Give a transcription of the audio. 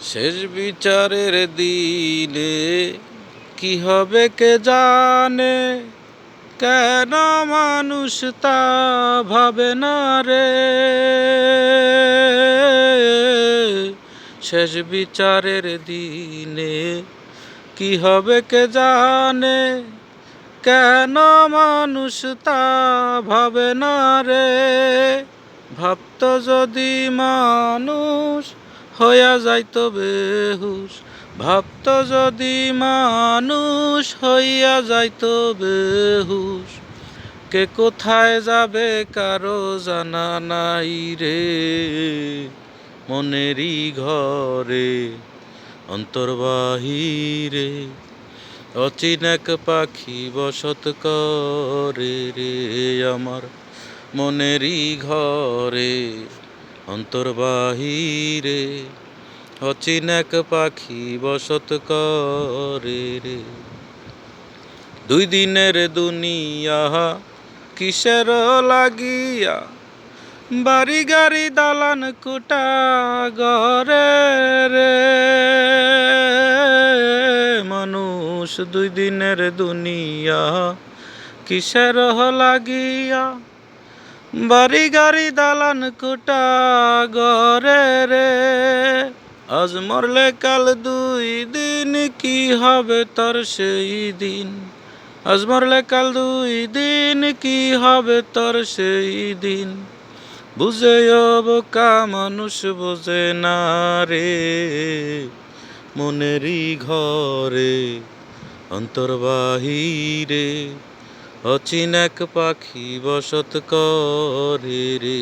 শেষ বিচারের দিলে কি হবে কে জানে? কেন মানুষ তা ভাবে না রে? শেষ বিচারের দিনে কি হবে কে জানে? কেন মানুষ তা ভাবে না রে? ভাবত যদি মানুষ হইয়া যাইত বেহুশ ভাবত যদি মানুষ হইয়া যাইত বেহুশ, কে কোথায় যাবে কারও জানা নাই রে? মনেরই ঘরে অন্তর্বাহিরে অচিন এক পাখি বসত করে রে আমার মনেরই ঘরে। অন্তর্বাহিরে, অচিন এক পাখি বসত করে রে। দুই দিনের দুনিয়া কিসের লাগিয়া, বাড়ি গাড়ি দালান কুটা ঘরে রে। মানুষ দুই দিনের দুনিয়া কিসের লাগিয়া বাড়ি গাড়ি দালান কুটা ঘরে রে। আজ মরলে কাল দুই দিন, কি হবে তোর সেই দিন? আজ মরলে কাল দুই দিন, কি হবে তোর সেই দিন? বুঝে বোকা মানুষ বোঝে না রে। মনেরই ঘরে অন্তর্বাহিরে অচিন এক পাখি বসত করে রে